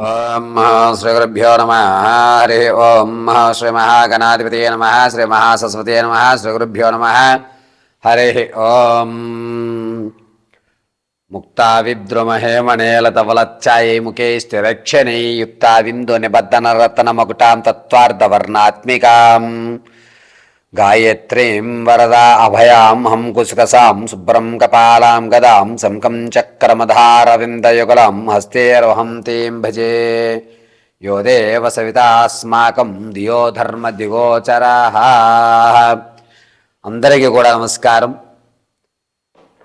ఓం శ్రీగురుభ్యో నమ. హరి ఓం శ్రీ మహాగణాధిపతి నమ. శ్రీ మహాసరస్వతి నమ. శ్రీగురుభ్యో నమ. హరి ఓం. ముక్తా విద్రుమహేమణేలతవలచ్చాయై ముఖే స్థిరక్షణై యుక్తావిందు నిబద్ధన రత్న మకుటాం తత్వార్ధవర్ణాత్మికాం. గాయత్రీం వరదా అభయాం హం కుశకసాం శుభ్రం కపాలాం గదాం శంకం చక్రమధారవిందయుగలం హస్తేర్వహం తీం భజే. యో దేవ సవితాస్మాకం దియో ధర్మ దిగోచరా. అందరికీ కూడా నమస్కారం.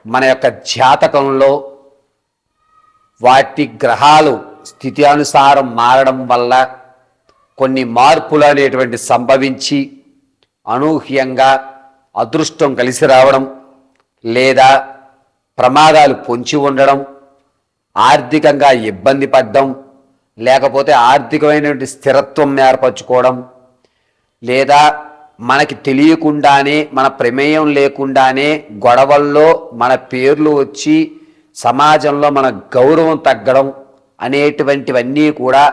మన యొక్క జాతకంలో వాటి గ్రహాలు స్థితి అనుసారం మారడం వల్ల కొన్ని మార్పులు అనేటువంటి సంభవించి అనూహ్యంగా అదృష్టం కలిసి రావడం లేదా ప్రమాదాలు పొంచి ఉండడం ఆర్థికంగా ఇబ్బంది పడ్డం లేకపోతే ఆర్థికమైనటువంటి స్థిరత్వం ఏర్పరచుకోవడం లేదా మనకి తెలియకుండానే మన ప్రమేయం లేకుండానే గొడవల్లో మన పేర్లు వచ్చి సమాజంలో మన గౌరవం తగ్గడం అనేటువంటివన్నీ కూడా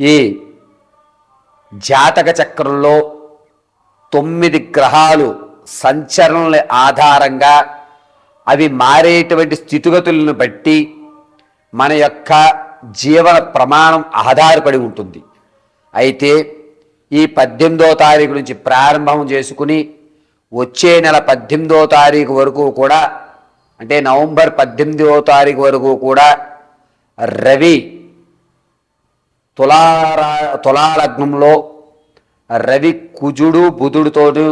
ఈ జాతక చక్రంలో తొమ్మిది గ్రహాలు సంచరణల ఆధారంగా అవి మారేటువంటి స్థితిగతులను బట్టి మన యొక్క జీవన ప్రమాణం ఆధారపడి ఉంటుంది. అయితే ఈ పద్దెనిమిదో తారీఖు నుంచి ప్రారంభం చేసుకుని వచ్చే నెల పద్దెనిమిదో తారీఖు వరకు కూడా అంటే నవంబర్ పద్దెనిమిదవ తారీఖు వరకు కూడా రవి తులారా తులాలగ్నంలో రవి కుజుడు బుధుడితోనూ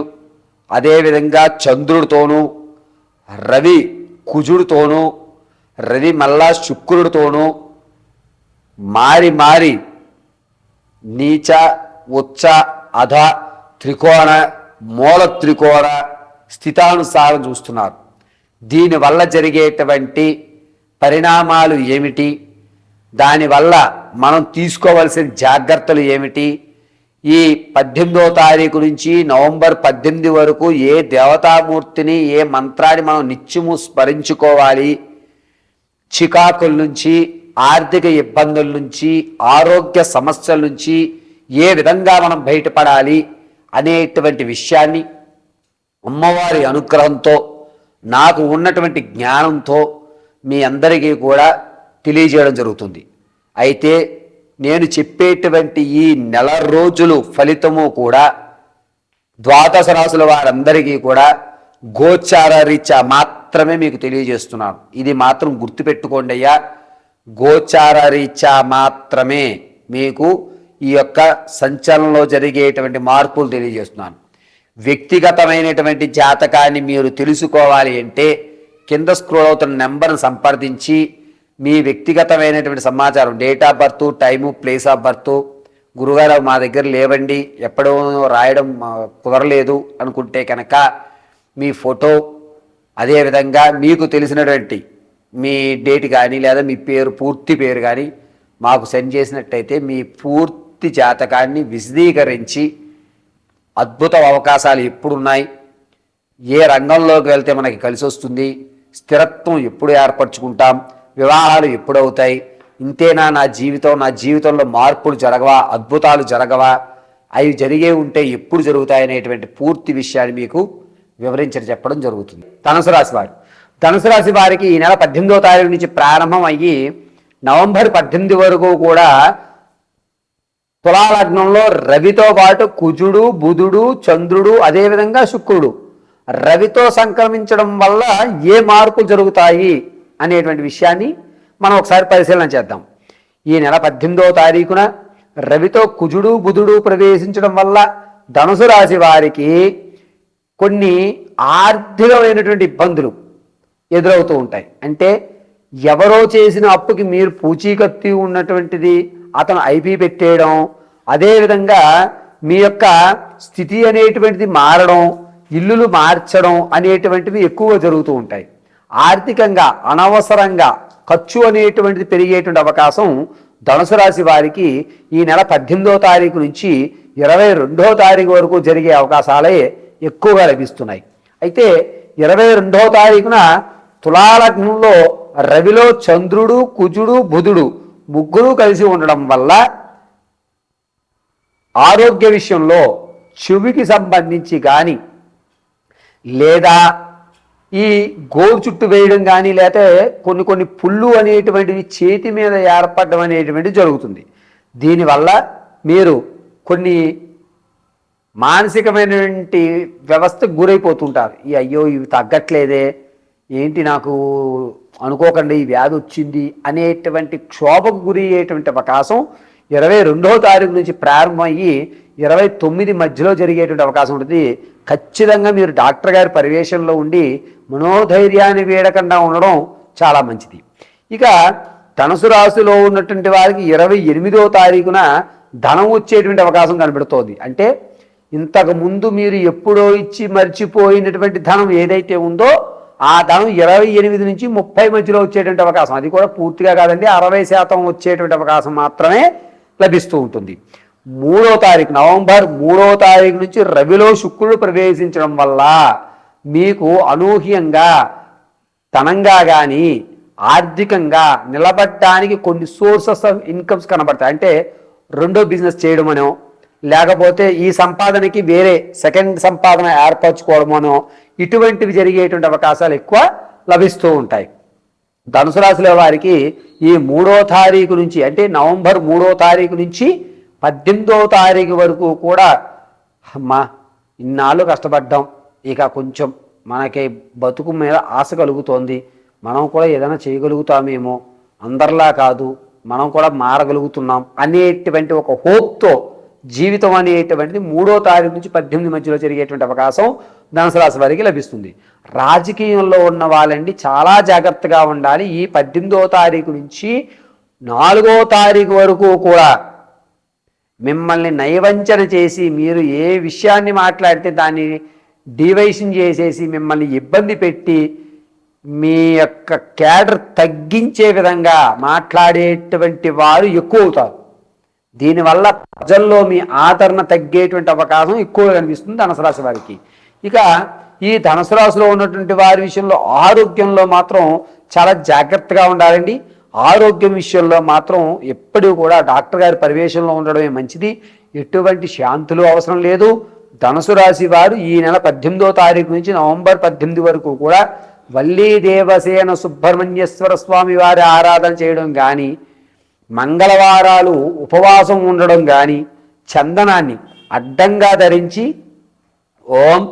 అదేవిధంగా చంద్రుడితోనూ రవి కుజుడితోనూ రవి మళ్ళా శుక్రుడితోనూ మారి మారి నీచ ఉచ్చ అధ త్రికోణ మూల త్రికోణ స్థితానుసారం చూస్తున్నారు. దీనివల్ల జరిగేటువంటి పరిణామాలు ఏమిటి? దానివల్ల మనం తీసుకోవలసిన జాగ్రత్తలు ఏమిటి? ఈ పద్దెనిమిదో తారీఖు నుంచి నవంబర్ పద్దెనిమిది వరకు ఏ దేవతామూర్తిని ఏ మంత్రాన్ని మనం నిత్యము స్మరించుకోవాలి? చికాకుల నుంచి ఆర్థిక ఇబ్బందుల నుంచి ఆరోగ్య సమస్యల నుంచి ఏ విధంగా మనం బయటపడాలి అనేటువంటి విషయాన్ని అమ్మవారి అనుగ్రహంతో నాకు ఉన్నటువంటి జ్ఞానంతో మీ అందరికీ కూడా తెలియజేయడం జరుగుతుంది. అయితే నేను చెప్పేటువంటి ఈ నెల రోజులు ఫలితము కూడా ద్వాదశ రాసుల వారందరికీ కూడా గోచార రీత్యా మాత్రమే మీకు తెలియజేస్తున్నాను. ఇది మాత్రం గుర్తుపెట్టుకోండి అయ్యా. గోచార రీత్యా మాత్రమే మీకు ఈ యొక్క సంచలనంలో జరిగేటువంటి మార్పులు తెలియజేస్తున్నాను. వ్యక్తిగతమైనటువంటి జాతకాన్ని మీరు తెలుసుకోవాలి అంటే కింద స్క్రోల్ అవుతున్న నెంబర్ను సంప్రదించి మీ వ్యక్తిగతమైనటువంటి సమాచారం date of birth time place of birth గురుగారు మా దగ్గర లేవండి ఎప్పుడో రాయడం కుదరలేదు అనుకుంటే కనుక మీ ఫోటో అదేవిధంగా మీకు తెలిసినటువంటి మీ డేట్ కానీ లేదా మీ పేరు పూర్తి పేరు కానీ మాకు సెండ్ చేసినట్టయితే మీ పూర్తి జాతకాన్ని విశదీకరించి అద్భుత అవకాశాలు ఎప్పుడున్నాయి ఏ రంగంలోకి వెళ్తే మనకి కలిసి వస్తుంది స్థిరత్వం ఎప్పుడు ఏర్పరచుకుంటాం వివాహాలు ఎప్పుడవుతాయి? ఇంతేనా నా జీవితం? నా జీవితంలో మార్పులు జరగవా? అద్భుతాలు జరగవా? అవి జరిగే ఉంటే ఎప్పుడు జరుగుతాయి అనేటువంటి పూర్తి విషయాన్ని మీకు వివరించి చెప్పడం జరుగుతుంది. ధనుసు రాశి వారు. ధనుసు రాశి వారికి ఈ నెల పద్దెనిమిదో తారీఖు నుంచి ప్రారంభం అయ్యి నవంబర్ పద్దెనిమిది వరకు కూడా తులాలగ్నంలో రవితో పాటు కుజుడు బుధుడు చంద్రుడు అదేవిధంగా శుక్రుడు రవితో సంక్రమించడం వల్ల ఏ మార్పులు జరుగుతాయి? అనేటువంటి విషయాన్ని మనం ఒకసారి పరిశీలన చేద్దాం. ఈ నెల పద్దెనిమిదవ తారీఖున రవితో కుజుడు బుధుడు ప్రవేశించడం వల్ల ధనుసు రాశి వారికి కొన్ని ఆర్థికమైనటువంటి ఇబ్బందులు ఎదురవుతూ ఉంటాయి. అంటే ఎవరో చేసిన అప్పుకి మీరు పూచీకత్తి ఉన్నటువంటిది అతను ఐపీ పెట్టేయడం అదేవిధంగా మీ యొక్క స్థితి అనేటువంటిది మారడం ఇల్లులు మార్చడం అనేటువంటివి ఎక్కువగా జరుగుతూ ఉంటాయి. ఆర్థికంగా అనవసరంగా ఖర్చు అనేటువంటిది పెరిగేటువంటి అవకాశం ధనుసు రాశి వారికి ఈ నెల పద్దెనిమిదో తారీఖు నుంచి ఇరవై రెండో తారీఖు వరకు జరిగే అవకాశాలే ఎక్కువగా లభిస్తున్నాయి. అయితే ఇరవై రెండో తారీఖున తులాలగ్నంలో రవిలో చంద్రుడు కుజుడు బుధుడు ముగ్గురు కలిసి ఉండడం వల్ల ఆరోగ్య విషయంలో చెవికి సంబంధించి కానీ లేదా ఈ గోరు చుట్టు వేయడం కానీ లేకపోతే కొన్ని కొన్ని పుళ్ళు అనేటువంటివి చేతి మీద ఏర్పడడం అనేటువంటిది జరుగుతుంది. దీనివల్ల మీరు కొన్ని మానసికమైనటువంటి వ్యవస్థకు గురైపోతుంటారు. ఈ అయ్యో ఇవి తగ్గట్లేదే ఏంటి నాకు అనుకోకుండా ఈ వ్యాధి వచ్చింది అనేటువంటి క్షోభకు గురి అయ్యేటువంటి అవకాశం ఇరవై రెండవ తారీఖు నుంచి ప్రారంభమయ్యి ఇరవై తొమ్మిది మధ్యలో జరిగేటువంటి అవకాశం ఉంటుంది. ఖచ్చితంగా మీరు డాక్టర్ గారి పరివేశంలో ఉండి మనోధైర్యాన్ని వేడకుండా ఉండడం చాలా మంచిది. ఇక ధనుసు రాశిలో ఉన్నటువంటి వారికి ఇరవై ఎనిమిదవ తారీఖున ధనం వచ్చేటువంటి అవకాశం కనబడుతోంది. అంటే ఇంతకుముందు మీరు ఎప్పుడో ఇచ్చి మర్చిపోయినటువంటి ధనం ఏదైతే ఉందో ఆ ధనం ఇరవై ఎనిమిది నుంచి ముప్పై మధ్యలో వచ్చేటువంటి అవకాశం. అది కూడా పూర్తిగా కాదండి అరవై శాతం వచ్చేటువంటి అవకాశం మాత్రమే లభిస్తూ ఉంటుంది. మూడో తారీఖు నవంబర్ మూడో తారీఖు నుంచి రవిలో శుక్రుడు ప్రవేశించడం వల్ల మీకు అనూహ్యంగా ధనంగా కానీ ఆర్థికంగా నిలబడటానికి కొన్ని సోర్సెస్ ఆఫ్ ఇన్కమ్స్ కనబడతాయి. అంటే రెండో బిజినెస్ చేయడమనో లేకపోతే ఈ సంపాదనకి వేరే సెకండ్ సంపాదన ఏర్పరచుకోవడమనో ఇటువంటివి జరిగేటువంటి అవకాశాలు ఎక్కువ లభిస్తూ ఉంటాయి. ధనుసు రాశిలో వారికి ఈ మూడో తారీఖు నుంచి అంటే నవంబర్ మూడో తారీఖు నుంచి పద్దెనిమిదో తారీఖు వరకు కూడా అమ్మా ఇన్నాళ్ళు కష్టపడ్డాం. ఇక కొంచెం మనకి బతుకు మీద ఆశ కలుగుతోంది. మనం కూడా ఏదైనా చేయగలుగుతామేమో. అందరిలా కాదు మనం కూడా మారగలుగుతున్నాం అనేటువంటి ఒక హోప్తో జీవితం అనేటువంటిది మూడో తారీఖు నుంచి పద్దెనిమిది మధ్యలో జరిగేటువంటి అవకాశం ధనుసు రాశి వారికి లభిస్తుంది. రాజకీయంలో ఉన్న వాళ్ళండి చాలా జాగ్రత్తగా ఉండాలి. ఈ పద్దెనిమిదో తారీఖు నుంచి నాలుగో తారీఖు వరకు కూడా మిమ్మల్ని నైవంచన చేసి మీరు ఏ విషయాన్ని మాట్లాడితే దాన్ని డివైషన్ చేసేసి మిమ్మల్ని ఇబ్బంది పెట్టి మీ యొక్క క్యాడర్ తగ్గించే విధంగా మాట్లాడేటువంటి వారు ఎక్కువ అవుతారు. దీనివల్ల ప్రజల్లో మీ ఆదరణ తగ్గేటువంటి అవకాశం ఎక్కువగా కనిపిస్తుంది ధనుసు రాశి వారికి. ఇక ఈ ధనుసు రాశిలో ఉన్నటువంటి వారి విషయంలో ఆరోగ్యంలో మాత్రం చాలా జాగ్రత్తగా ఉండాలండి. ఆరోగ్యం విషయంలో మాత్రం ఎప్పుడూ కూడా డాక్టర్ గారి పరివేశంలో ఉండడమే మంచిది. ఎటువంటి శాంతులు అవసరం లేదు. ధనుసు రాశి వారు ఈ నెల పద్దెనిమిదో తారీఖు నుంచి నవంబర్ పద్దెనిమిది వరకు కూడా వల్లీ దేవసేన సుబ్రహ్మణ్యేశ్వర స్వామి వారి ఆరాధన చేయడం కానీ మంగళవారాలు ఉపవాసం ఉండడం కానీ చందనాన్ని అడ్డంగా ధరించి ఓం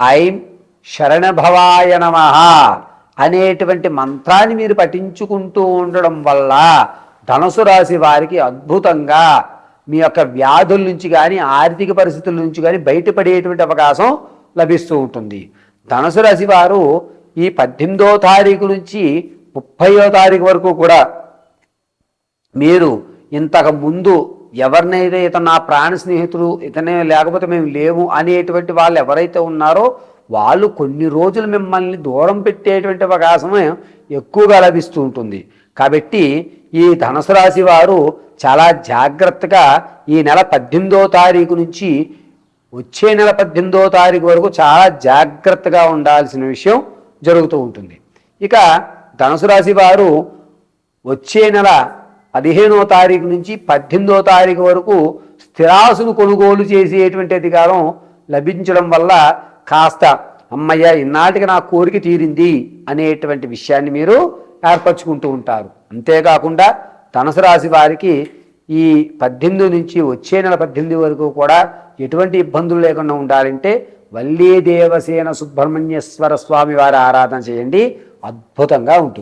ఐం శరణభవాయ నమ అనేటువంటి మంత్రాన్ని మీరు పఠించుకుంటూ ఉండడం వల్ల ధనుసు రాశి వారికి అద్భుతంగా మీ యొక్క వ్యాధుల నుంచి కానీ ఆర్థిక పరిస్థితుల నుంచి కానీ బయటపడేటువంటి అవకాశం లభిస్తూ ఉంటుంది. ధనుసు రాశి వారు ఈ పద్దెనిమిదో తారీఖు నుంచి ముప్పయో తారీఖు వరకు కూడా మీరు ఇంతకు ముందు ఎవరినైతే ఇతను నా ప్రాణ స్నేహితుడు ఇతనే లేకపోతే మేము లేము అనేటువంటి వాళ్ళు ఎవరైతే ఉన్నారో వాళ్ళు కొన్ని రోజులు మిమ్మల్ని దూరం పెట్టేటువంటి అవకాశం ఎక్కువగా లభిస్తూ ఉంటుంది. కాబట్టి ఈ ధనుసు రాశి వారు చాలా జాగ్రత్తగా ఈ నెల పద్దెనిమిదో తారీఖు నుంచి వచ్చే నెల పద్దెనిమిదో తారీఖు వరకు చాలా జాగ్రత్తగా ఉండాల్సిన విషయం జరుగుతూ ఉంటుంది. ఇక ధనుసు రాశి వారు వచ్చే నెల పదిహేనో తారీఖు నుంచి పద్దెనిమిదో తారీఖు వరకు స్థిరాసులు కొనుగోలు చేసేటువంటి అధికారం లభించడం వల్ల కాస్త అమ్మయ్య ఇన్నాటికి నా కోరిక తీరింది అనేటువంటి విషయాన్ని మీరు ఏర్పరచుకుంటూ ఉంటారు. అంతేకాకుండా ధనుసు రాశి వారికి ఈ పద్దెనిమిది నుంచి వచ్చే నెల పద్దెనిమిది వరకు కూడా ఎటువంటి ఇబ్బందులు లేకుండా ఉండాలంటే వల్లీ దేవసేన సుబ్రహ్మణ్యేశ్వర స్వామి వారి ఆరాధన చేయండి. అద్భుతంగా ఉంటుంది.